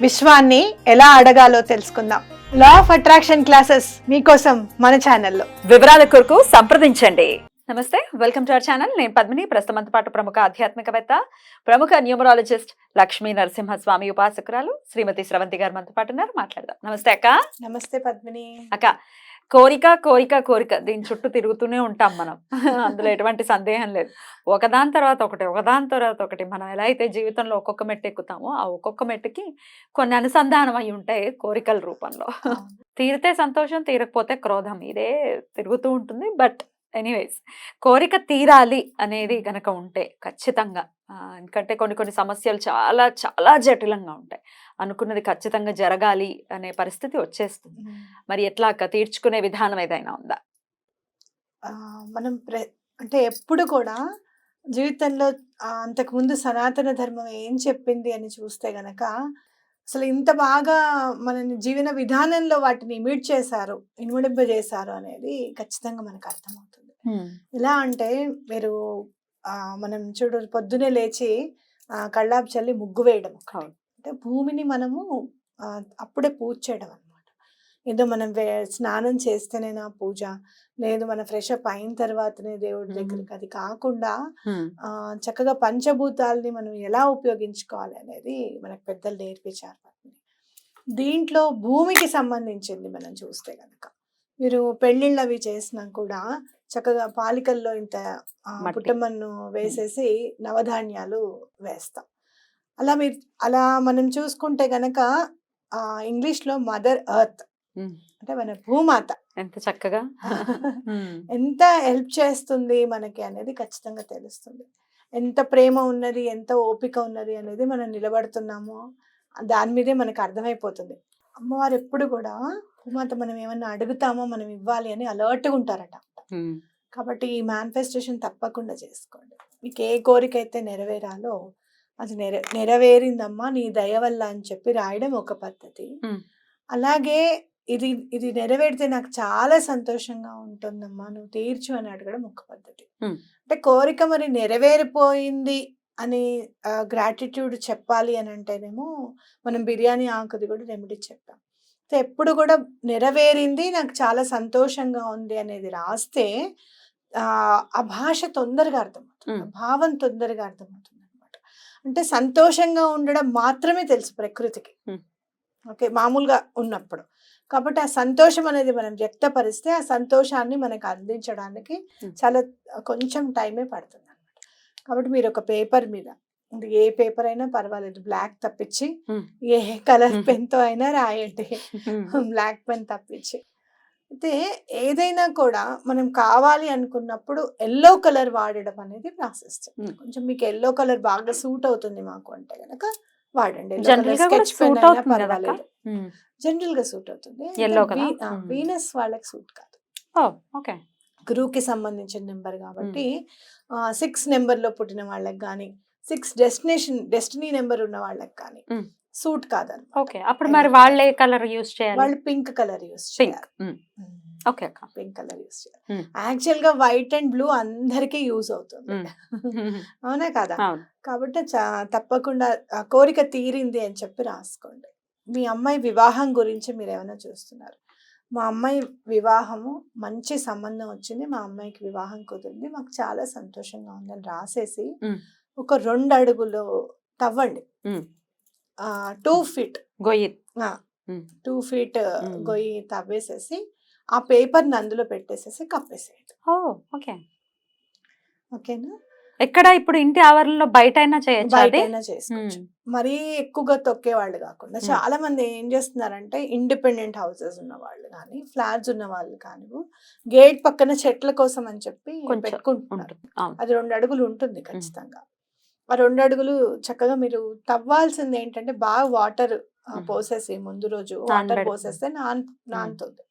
విశ్వాన్ని ఎలా అడగాలో తెలుసుకుందాం. లా ఆఫ్ అట్రాక్షన్ క్లాసెస్ మీకోసం మన ఛానల్లో. వివరాల కొరకు సంప్రదించండి. నమస్తే వెల్కమ్ టు అవర్ ఛానల్. నేను పద్మిని ప్రస్తుతంతో పాటు ప్రముఖ ఆధ్యాత్మికవేత్త ప్రముఖ న్యూమరాలజిస్ట్ లక్ష్మీ నరసింహస్వామి ఉపాసకురాలు శ్రీమతి స్రవంతి గారు మనతో పాటు ఉన్నారు. మాట్లాడదాం. నమస్తే అక్క. నమస్తే పద్మిని. అక్క కోరిక కోరిక కోరిక. దీని చుట్టూ తిరుగుతూనే ఉంటాం మనం. అందులో ఎటువంటి సందేహం లేదు. ఒకదాని తర్వాత ఒకటి ఒకదాని తర్వాత ఒకటి. మనం ఎలా అయితే జీవితంలో ఒక్కొక్క మెట్టు ఎక్కుతామో ఆ ఒక్కొక్క మెట్టుకి కొన్ని అనుసంధానం అయి ఉంటాయి కోరికల రూపంలో. తీరితే సంతోషం తీరకపోతే క్రోధం. ఇదే తిరుగుతూ ఉంటుంది. బట్ ఎనీవేస్ కోరిక తీరాలి అనేది గనక ఉంటే ఖచ్చితంగా. ఎందుకంటే కొన్ని కొన్ని సమస్యలు చాలా చాలా జటిలంగా ఉంటాయి. అనుకున్నది ఖచ్చితంగా జరగాలి అనే పరిస్థితి వచ్చేస్తుంది. మరి ఎట్లా తీర్చుకునే విధానం ఏదైనా ఉందా? మనం ప్ర- అంటే ఎప్పుడు కూడా జీవితంలో అంతకుముందు సనాతన ధర్మం ఏం చెప్పింది అని చూస్తే గనక అసలు ఇంత బాగా మనని జీవన విధానంలో వాటిని ఇమిడ్ చేశారు ఇనుమడింపజేశారు అనేది ఖచ్చితంగా మనకు అర్థమవుతుంది. ఎలా అంటే మీరు ఆ, మనం చూడు పొద్దునే లేచి కళ్ళాపు చల్లి ముగ్గు వేయడం. అంటే భూమిని మనము అప్పుడే పూజ చేయడం అనమాట ఏదో మనం స్నానం చేస్తేనేనా పూజ లేదు మన ఫ్రెష్ అప్ అయిన తర్వాతనే దేవుడి. దగ్గరికి అది కాకుండా చక్కగా పంచభూతాలని మనం ఎలా ఉపయోగించుకోవాలి అనేది మనకు పెద్దలు నేర్పించారు. దీంట్లో భూమికి సంబంధించింది మనం చూస్తే కనుక మీరు పెళ్ళిళ్ళు అవి చేసినా కూడా చక్కగా పాలికల్లో ఇంత. పుట్టమన్ను వేసేసి నవధాన్యాలు వేస్తాం అలా మీరు అలా మనం చూసుకుంటే గనక ఆ, ఇంగ్లీష్లో మదర్ ఎర్త్. అంటే మన భూమాత ఎంత చక్కగా. ఎంత హెల్ప్ చేస్తుంది మనకి అనేది ఖచ్చితంగా తెలుస్తుంది ఎంత ప్రేమ ఉన్నది ఎంత ఓపిక ఉన్నది అనేది మనం నిలబడుతున్నామో దాని మీదే మనకు అర్థమైపోతుంది అమ్మవారు ఎప్పుడు కూడా భూమాత మనం ఏమన్నా అడుగుతామో మనం ఇవ్వాలి అని అలర్ట్గా ఉంటారట. కాబట్టి ఈ మేనిఫెస్టేషన్ తప్పకుండా చేసుకోండి. మీకు ఏ కోరిక అయితే నెరవేరాలో అది నెర నెరవేరిందమ్మా నీ దయ వల్ల అని చెప్పి రాయడం ఒక పద్ధతి. అలాగే ఇది ఇది నెరవేరితే నాకు చాలా సంతోషంగా ఉంటుందమ్మా నువ్వు తీర్చు అని అడగడం ఒక పద్ధతి. అంటే కోరిక మరి నెరవేరిపోయింది అని గ్రాటిట్యూడ్ చెప్పాలి అని అంటేనేమో మనం బిర్యానీ ఆకుది కూడా రెమెడీ చెప్పాం సో ఎప్పుడు కూడా నెరవేరింది నాకు చాలా సంతోషంగా ఉంది అనేది రాస్తే ఆ భాష తొందరగా అర్థమవుతుంది. భావం తొందరగా అర్థమవుతుంది అనమాట అంటే సంతోషంగా ఉండడం మాత్రమే తెలుసు ప్రకృతికి. ఓకే మామూలుగా ఉన్నప్పుడు కాబట్టి ఆ సంతోషం అనేది మనం వ్యక్తపరిస్తే ఆ సంతోషాన్ని మనకు అందించడానికి. చాలా కొంచెం టైమే పడుతుంది అనమాట కాబట్టి మీరు ఒక పేపర్ మీద ఏ పేపర్ అయినా పర్వాలేదు బ్లాక్ తప్పించి. ఏ కలర్ మ్మ్. పెన్తో అయినా రాయండి. బ్లాక్ పెన్ తప్పించి అయితే ఏదైనా కూడా మనం కావాలి అనుకున్నప్పుడు ఎల్లో కలర్ వాడడం అనేది ప్రాసెస్. కొంచెం మీకు ఎల్లో కలర్ బాగా సూట్ అవుతుంది మాకు అంటే కనుక వాడండి జనరల్గా కూడా సూట్ అవుతుంది కదా అక్క? మ్మ్. జనరల్గా సూట్ అవుతుంది. వీనస్ వాళ్ళకి సూట్ కాదు ఓకే గురువుకి సంబంధించిన నెంబర్ కాబట్టి సిక్స్లో పుట్టిన వాళ్ళకి కానీ సిక్స్ డెస్టినేషన్ డెస్టినీ నెంబర్ ఉన్న వాళ్ళకి కానీ. సూట్ కాదన్నమాట ఓకే అప్పుడు మరి వాళ్ళే కలర్ యూస్ చేయాలి. వాళ్ళు పింక్ కలర్ యూస్ చేయాలి. ఓకే అక్క. పింక్ కలర్ యూస్ చేయాలి. యాక్చువల్గా వైట్ అండ్ బ్లూ అందరికీ యూజ్ అవుతుంది. అవునా కదా? కాబట్టి చా- తప్పకుండా కోరిక తీరింది అని చెప్పి రాసుకోండి. మీ అమ్మాయి వివాహం గురించి మీరు ఏమైనా చూస్తున్నారు? మా అమ్మాయి వివాహము మంచి సంబంధం వచ్చింది మా అమ్మాయికి వివాహం కుదిరింది మాకు చాలా సంతోషంగా ఉందని రాసేసి. ఒక రెండు అడుగులు తవ్వండి. Two feet. గొయ్యి. Two feet. గొయ్యి తవ్వేసేసి ఆ పేపర్ని అందులో పెట్టేసేసి కప్పేసేయండి. ఓకే. ఓకేనా? ఎక్కడ ఇప్పుడు ఇంటి ఆవరణలో బయట అయినా చేయొచ్చు మరీ ఎక్కువగా తొక్కే వాళ్ళు కాకుండా. చాలా మంది ఏం చేస్తున్నారంటే ఇండిపెండెంట్ హౌసెస్ ఉన్న వాళ్ళు కానీ ఫ్లాట్స్ ఉన్న వాళ్ళు కానీ గేట్ పక్కన చెట్ల కోసం అని చెప్పి పెట్టుకుంటున్నారు. అది రెండు అడుగులు ఉంటుంది ఖచ్చితంగా. ఆ రెండు అడుగులు చక్కగా మీరు తవ్వాల్సింది ఏంటంటే బాగా వాటర్. పోసేసి ముందు రోజు వాటర్. పోసేస్తే నాన్ నానుతుంది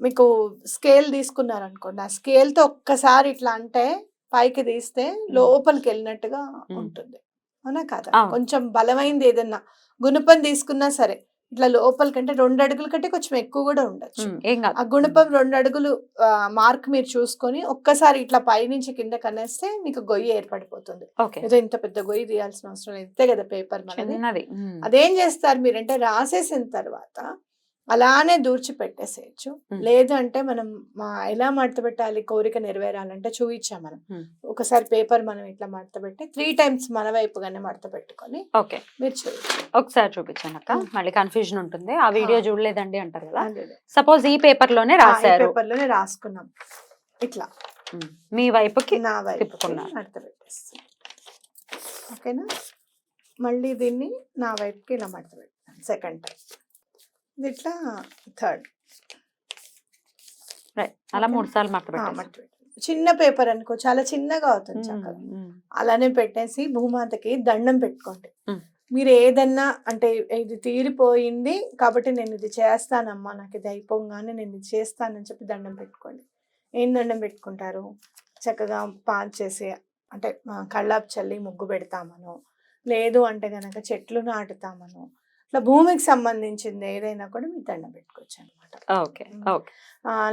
మీకు స్కేల్ తీసుకున్నారనుకోండి ఆ scale తో ఒక్కసారి ఇట్లా అంటే పైకి తీస్తే లోపలికి వెళ్ళినట్టుగా. ఉంటుంది అవునా కదా. కొంచెం బలమైంది ఏదన్నా గుణపం తీసుకున్నా సరే ఇట్లా లోపలికి అంటే రెండు అడుగుల కంటే కొంచెం ఎక్కువ కూడా ఉండొచ్చు. ఏం కాదు. ఆ గుణపం రెండు అడుగులు మార్క్ మీరు చూసుకొని ఒక్కసారి ఇట్లా పైనుంచి కింద కనేస్తే మీకు గొయ్యి ఏర్పడిపోతుంది. ఓకే. ఏదో ఇంత పెద్ద గొయ్యి తీయాల్సిన అవసరం లేదు. కదా పేపర్ మనది. చిన్నది. అదేం చేస్తారు మీరంటే రాసేసిన తర్వాత అలానే దూర్చి పెట్టేసేయచ్చు మ్మ్. లేదు అంటే మనం మా ఎలా మడత పెట్టాలి కోరిక నెరవేరాలంటే చూపించాం మనం. ఒకసారి పేపర్ మనం ఇట్లా మడత పెట్టి త్రీ టైమ్స్ మన వైపుగానే మడత పెట్టుకొని ఓకే. మీరు ఒకసారి చూపించాను అక్క. మళ్ళీ కన్ఫ్యూజన్ ఉంటుంది. ఆ వీడియో. చూడలేదండి అంటారు కదా. సపోజ్ ఈ పేపర్లోనే రాశారు. పేపర్లోనే రాసుకున్నాం. ఇట్లా. మీ వైపుకి నా వైపు. మడత పెట్టేస్తాం. ఓకేనా? మళ్ళీ దీన్ని నా వైపుకి ఇలా మడత పెట్టాను సెకండ్ టైం. ఇది ఇట్లా థర్డ్ రైట్ అలా. మూడు సార్లు. మట్టి. చిన్న పేపర్ అనుకో చాలా చిన్నగా అవుతుంది చక్కగా అలానే పెట్టేసి భూమాతకి దండం పెట్టుకోండి. మీరు ఏదన్నా అంటే ఇది తీరిపోయింది కాబట్టి నేను ఇది చేస్తానమ్మా నాకు ఇది అయిపోగానే నేను ఇది చేస్తానని చెప్పి దండం పెట్టుకోండి ఏం దండం పెట్టుకుంటారు చక్కగా పాన్ చేసి అంటే కళ్ళాపు చల్లి ముగ్గు పెడతామను లేదు అంటే గనక చెట్లు నాటుతామను ఇట్లా భూమికి సంబంధించింది ఏదైనా కూడా మీరు దండం పెట్టుకోవచ్చు అనమాట ఓకే. ఓకే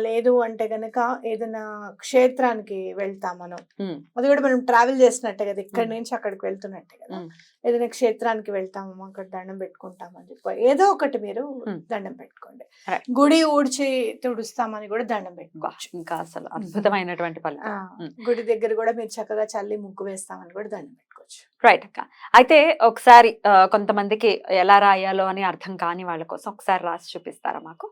లేదు అంటే గనక ఏదైనా క్షేత్రానికి వెళ్తామను ఉమ్, అది కూడా మనం ట్రావెల్ చేసినట్టే కదా ఇక్కడ. నుంచి అక్కడికి వెళ్తున్నట్టే కదా. ఏదైనా క్షేత్రానికి వెళ్తాము అక్కడ దండం పెట్టుకుంటామని చెప్పి ఏదో ఒకటి మీరు. దండం పెట్టుకోండి. గుడి ఊడ్చి తుడుస్తామని కూడా దండం పెట్టుకోవచ్చు ఇంకా అసలు అద్భుతమైనటువంటి. గుడి దగ్గర కూడా మీరు చక్కగా చల్లి ముగ్గు వేస్తామని కూడా దండం పెట్టుకోవచ్చు రైట్ అక్క. అయితే ఒకసారి కొంతమందికి ఎలా రాయాలో అని అర్థం కాని వాళ్ళ కోసం ఒకసారి రాసి చూపిస్తారా మాకు?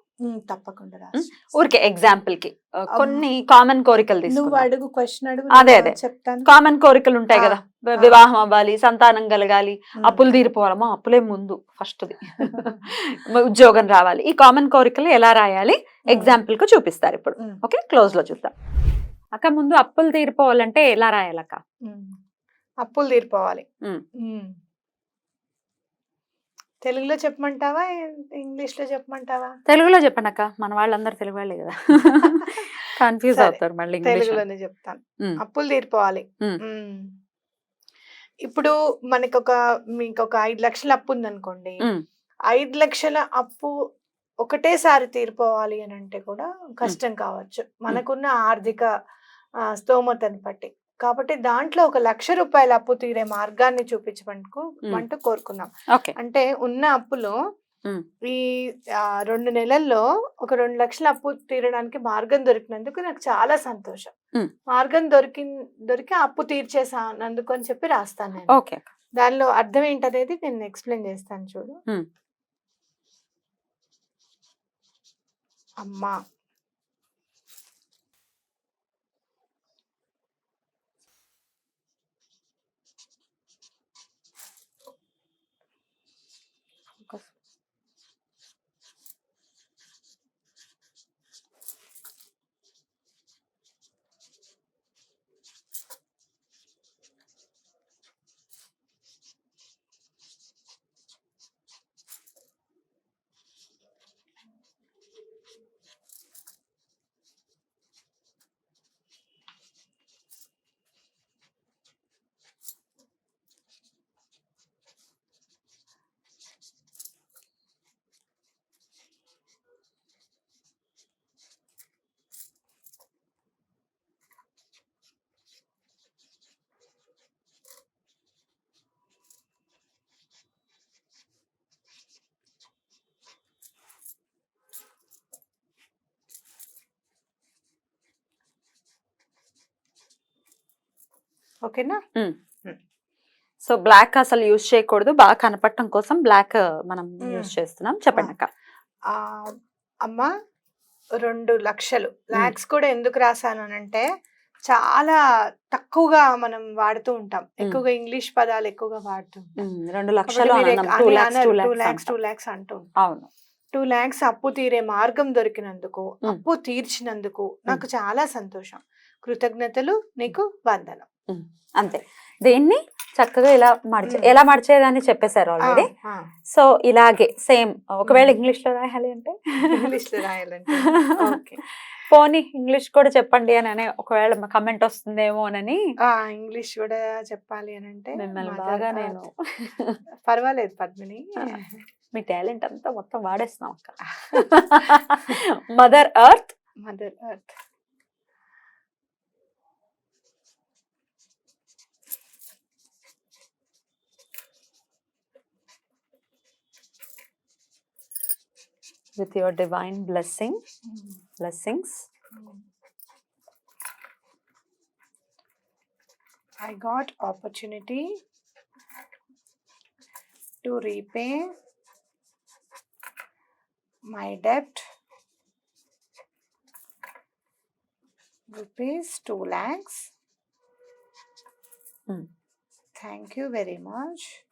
తప్పకుండా ఊరికే ఎగ్జాంపుల్కి. కొన్ని కామన్ కోరికలు నువ్వు తీసుకుందాం. అడుగు క్వశ్చన్ అడుగు అదే, అదే. చెప్తాను. కామన్ కోరికలు ఉంటాయి కదా. వివాహం అవ్వాలి సంతానం కలగాలి. అప్పులు తీరిపోవాలమ్మా అప్పులే ముందు ఫస్ట్ది ఉద్యోగం రావాలి. ఈ కామన్ కోరికలు ఎలా రాయాలి? ఎగ్జాంపుల్కు చూపిస్తారు ఇప్పుడు. ఓకే? క్లోజ్లో చూద్దాం. అక్క ముందు అప్పులు తీరిపోవాలంటే ఎలా రాయాలక్క. అప్పులు తీరిపోవాలి. తెలుగులో చెప్పమంటావా? ఇంగ్లీష్లో చెప్పమంటావా? తెలుగులో చెప్పండి అక్క. మన వాళ్ళందరూ తెలుగు వాళ్ళే కదా. కన్ఫ్యూజ్ అవుతారు మళ్ళీ తెలుగులోనే చెప్తాను. అప్పులు తీరిపోవాలి. ఇప్పుడు మనకి ఒక మీకు ఒక ఐదు లక్షల అప్పు ఉందనుకోండి. ఐదు లక్షల అప్పు ఒకటేసారి తీరిపోవాలి అని అంటే కూడా కష్టం కావచ్చు. మనకున్న ఆర్థిక స్తోమతను బట్టి. కాబట్టి దాంట్లో ఒక లక్ష రూపాయల అప్పు తీరే మార్గాన్ని చూపించమంటూ అంటూ కోరుకున్నాం. అంటే ఉన్న అప్పులో. ఈ రెండు నెలల్లో ఒక రెండు లక్షల అప్పు తీరడానికి మార్గం దొరికినందుకు నాకు చాలా సంతోషం. మార్గం దొరికి దొరికి అప్పు తీర్చేసానందుకు అని చెప్పి రాస్తాను నేను. దానిలో అర్థం ఏంటనేది నేను ఎక్స్ప్లెయిన్ చేస్తాను చూడు. మ్మ్. అమ్మా! ఓకేనా? సో బ్లాక్ అసలు యూజ్ చేయకూడదు. బాగా కనపడటం కోసం బ్లాక్ మనం. యూజ్ చేస్తున్నాం. చెప్పండి అక్క. ఆ, అమ్మా రెండు లక్షలు. లాక్స్ కూడా ఎందుకు రాశాను అంటే చాలా తక్కువగా మనం వాడుతూ ఉంటాం. ఎక్కువగా ఇంగ్లీష్ పదాలు ఎక్కువగా వాడుతూ. రెండు లక్షలు టూ లాక్స్ టూ లాక్స్ అంటూ. అవును. టూ లాక్స్ అప్పు తీరే మార్గం దొరికినందుకు. అప్పు తీర్చినందుకు నాకు చాలా సంతోషం. కృతజ్ఞతలు నీకు వందనం. అంతే. దీన్ని చక్కగా ఇలా మడిచే. ఎలా మడిచేదని చెప్పేశారు ఆల్రెడీ సో ఇలాగే సేమ్. ఒకవేళ. ఇంగ్లీష్లో రాయాలి అంటే? ఇంగ్లీష్లో రాయాలంటే. ఓకే. పోనీ ఇంగ్లీష్ కూడా చెప్పండి అని అనే ఒకవేళ కమెంట్ వస్తుందేమో అని ఆ ఇంగ్లీష్ కూడా చెప్పాలి అని అంటే మిమ్మల్ని బాగా. నేను పర్వాలేదు పద్మిని. మీ టాలెంట్ అంతా మొత్తం వాడేస్తున్నాం అక్క. Mother earth mother earth with your divine blessing, blessings. I got opportunity to repay my debt rupees 2 lakhs. Mm. Thank you very much.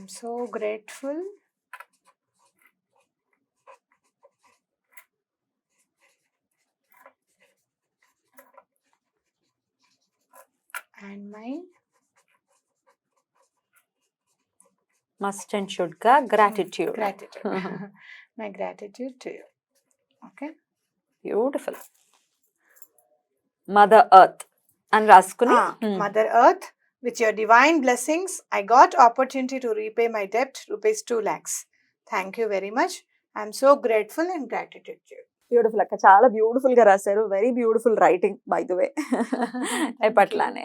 I'm so grateful. And my must and should గా gratitude gratitude. my gratitude to you. Okay. Beautiful mother earth అని రాసుకుని Ah, hmm. With your divine blessings, I got opportunity to repay my debt, rupees 2 lakhs. Thank you very much. I'm so grateful and gratitude to you. Beautiful అక్క. చాలా బ్యూటిఫుల్గా రాశారు. Very beautiful writing by the way ఎప్పట్లానే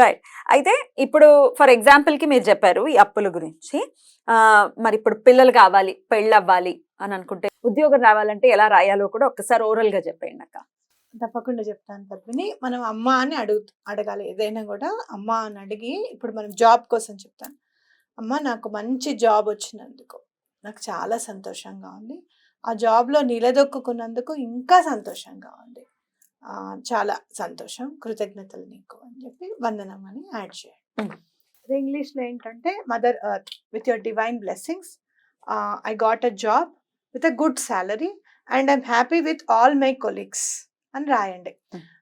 right అయితే ఇప్పుడు for ఎగ్జాంపుల్కి మీరు చెప్పారు ఈ అప్పుల గురించి. ఆ, మరి ఇప్పుడు పిల్లలు కావాలి పెళ్ళి అవ్వాలి అని అనుకుంటే ఉద్యోగం రావాలంటే ఎలా రాయాలో కూడా ఒక్కసారి ఓరల్గా చెప్పేయండి అక్క. తప్పకుండా చెప్తాను పద్మిని. మనం అమ్మ అని అడుగు అడగాలి. ఏదైనా కూడా అమ్మ అని అడిగి ఇప్పుడు మనం జాబ్ కోసం చెప్తాను. అమ్మ నాకు మంచి జాబ్ వచ్చినందుకు నాకు చాలా సంతోషంగా ఉంది. ఆ జాబ్లో నిలదొక్కున్నందుకు ఇంకా సంతోషంగా ఉంది. చాలా సంతోషం. కృతజ్ఞతలు నీకు అని చెప్పి వందనం అని యాడ్ చేయండి. అదే ఇంగ్లీష్లో ఏంటంటే mother earth with your divine blessings I got a job with a good salary and I'm happy with all my colleagues అని రాయండి.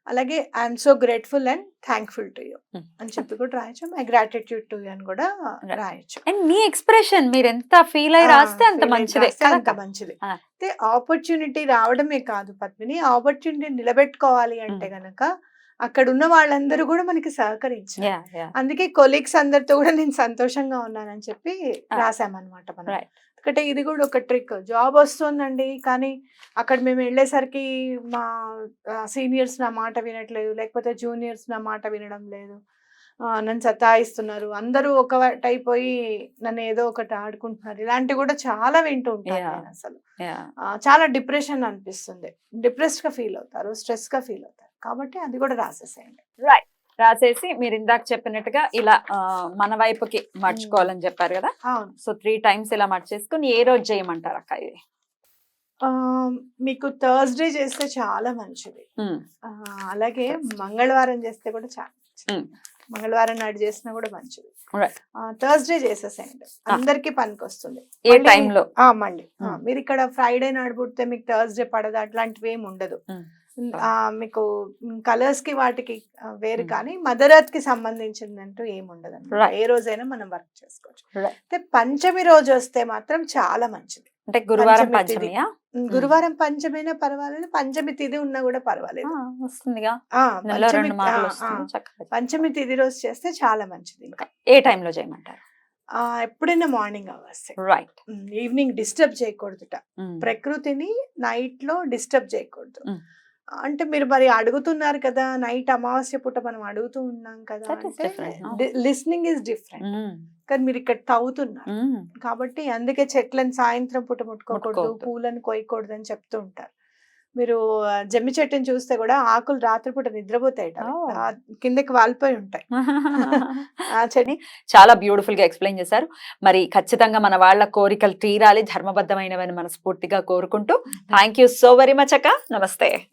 అలాగే I'm so grateful and thankful to you. అని చెప్పి కూడా రాయొచ్చు మై గ్రాటిట్యూడ్ టు యూ అని కూడా. రాయొచ్చు అండ్ మీ ఎక్స్ప్రెషన్ మీరు ఎంత ఫీల్ అయి రాస్తే అంత మంచిదే అంత? మంచిది. అయితే ఆపర్చునిటీ రావడమే కాదు పద్మిని ఆపర్చునిటీ నిలబెట్టుకోవాలి అంటే. గనక అక్కడ ఉన్న వాళ్ళందరూ కూడా మనకి సహకరించారు. అందుకే కొలీగ్స్ అందరితో కూడా నేను సంతోషంగా ఉన్నానని చెప్పి Ah. రాసామన్నమాట మనం. ఎందుకంటే ఇది కూడా ఒక ట్రిక్. జాబ్ వస్తుందండి కానీ అక్కడ మేము వెళ్ళేసరికి మా సీనియర్స్ నా మాట వినట్లేదు లేకపోతే జూనియర్స్ నా మాట వినడం లేదు. నన్ను సతాయిస్తున్నారు. అందరూ ఒక అయిపోయి నన్ను ఏదో ఒకటి ఆడుకుంటున్నారు. ఇలాంటివి కూడా చాలా వింటూ ఉంటాను అసలు. చాలా డిప్రెషన్ అనిపిస్తుంది. డిప్రెస్డ్గా ఫీల్ అవుతారు స్ట్రెస్గా ఫీల్ అవుతారు. కాబట్టి అది కూడా రాసేసేయండి. రాసేసి మీరు ఇందాక చెప్పినట్టుగా ఇలా మన వైపుకి మర్చుకోవాలని చెప్పారు కదా? సో త్రీ టైమ్స్ ఇలా మర్చేసుకుని ఏ రోజు చేయమంటారు అక్క ఇది? ఆ, మీకు థర్స్డే చేస్తే చాలా మంచిది. ఆ, అలాగే మంగళవారం చేస్తే కూడా చాలా మంచిది. Mm. మంగళవారం నాడు చేసినా కూడా మంచిది. థర్స్డే చేసేసేయండి. అందరికి పనికి వస్తుంది ఏ టైంలో మళ్ళీ. మీరు ఇక్కడ ఫ్రైడే నాడు పుడితే మీకు థర్స్డే పడదు అట్లాంటివి ఏమి ఉండదు మీకు కలర్స్కి వాటికి వేరు. కానీ మదర్ ఎర్త్కి సంబంధించిందంటూ ఏమి ఉండదు Right. ఏ రోజైనా మనం వర్క్ చేసుకోవచ్చు. అయితే పంచమి రోజు వస్తే మాత్రం చాలా మంచిది. అంటే గురువారం పంచమి గురువారం పంచమైనా పర్వాలేదు పంచమి తిథి ఉన్నా కూడా పర్వాలేదు. వస్తుందిగా. పంచమి తిథి రోజు చేస్తే చాలా మంచిది ఇంకా. ఏ టైంలో చేయమంటారు? ఆ, ఎప్పుడైనా morning hours right. Evening disturb చేయకూడదుట. ప్రకృతిని నైట్లో డిస్టర్బ్ చేయకూడదు. అంటే మీరు మరి అడుగుతున్నారు కదా నైట్ అమావాస్య పూట మనం అడుగుతూ ఉన్నాం కదా? Listening is different. కానీ మీరు ఇక్కడ తవ్వుతున్నారు. కాబట్టి అందుకే చెట్లను సాయంత్రం పూట ముట్టుకోకూడదు. పూలను కొయ్యకూడదు అని చెప్తూ ఉంటారు. మీరు జమ్మి చెట్టుని చూస్తే కూడా ఆకులు రాత్రిపూట నిద్రపోతాయి. కిందకి వాలిపోయి ఉంటాయి. ఆ చెట్టు చాలా బ్యూటిఫుల్గా ఎక్స్ప్లెయిన్ చేశారు. మరి ఖచ్చితంగా మన వాళ్ళ కోరికలు తీరాలి ధర్మబద్ధమైనవని మనస్ఫూర్తిగా కోరుకుంటూ. Thank you so very much అక్క. నమస్తే.